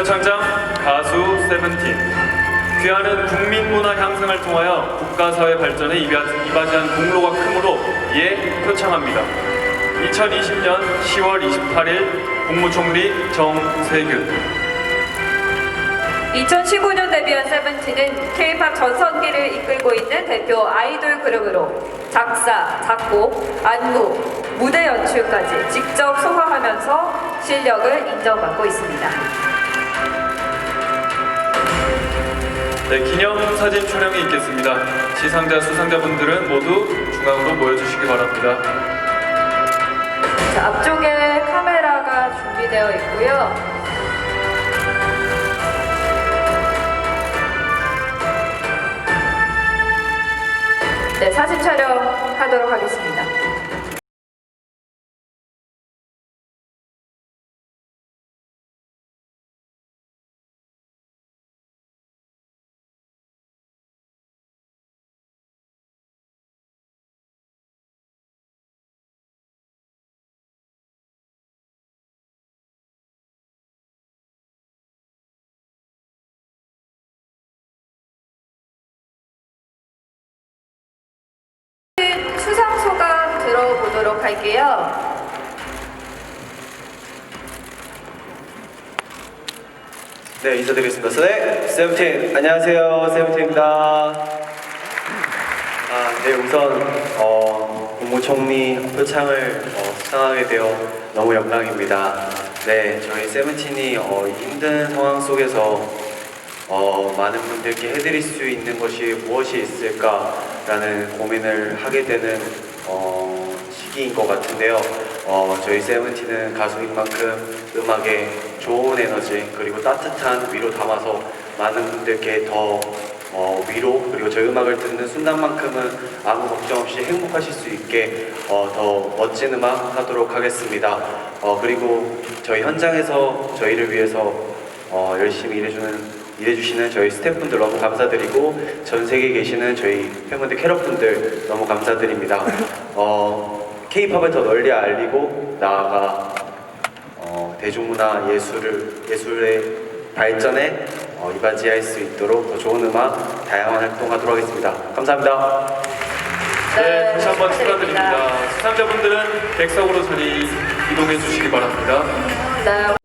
표창장 가수 세븐틴 귀하는 국민문화 향상을 통하여 국가사회 발전에 이바- 이바지한 공로가 크므로 예 표창합니다. 2020년 10월 28일 국무총리 정세균 2015년 데뷔한 세븐틴은 K-팝 전성기를 이끌고 있는 대표 아이돌 그룹으로 작사, 작곡, 안무, 무대 연출까지 직접 소화하면서 실력을 인정받고 있습니다. 네, 기념 사진 촬영이 있겠습니다. 시상자 수상자분들은 모두 중앙으로 모여주시기 바랍니다. 자, 앞쪽에 카메라가 준비되어 있고요. 네, 사진 촬영 하도록 하겠습니다. 들어보도록 할게요. 네, 인사드리겠습니다. 네, 세븐틴. 안녕하세요. 세븐틴입니다. 아, 네, 우선, 어, 국무총리 표창을 어, 수상하게 되어 너무 영광입니다. 네, 저희 세븐틴이 어, 이 힘든 상황 속에서 어, 많은 분들께 해드릴 수 있는 것이 무엇이 있을까라는 고민을 하게 되는 어, 시기인 것 같은데요. 어, 저희 세븐틴은 가수인 만큼 음악에 좋은 에너지 그리고 따뜻한 위로 담아서 많은 분들께 더 어, 위로 그리고 저희 음악을 듣는 순간만큼은 아무 걱정 없이 행복하실 수 있게 어, 더 멋진 음악 하도록 하겠습니다. 어, 그리고 저희 현장에서 저희를 위해서 어, 열심히 일해주는 일해주시는 저희 스태프분들 너무 감사드리고 전 세계에 계시는 저희 팬분들 캐럿분들 너무 감사드립니다. 어, K-팝을 더 널리 알리고 나아가 어, 대중문화 예술을 예술의 발전에 어, 이바지할 수 있도록 더 좋은 음악 다양한 활동하도록 하겠습니다. 감사합니다. 네, 다시 한번 축하드립니다. 축하드립니다. 수상자분들은 객석으로 자리 이동해 주시기 바랍니다. 네,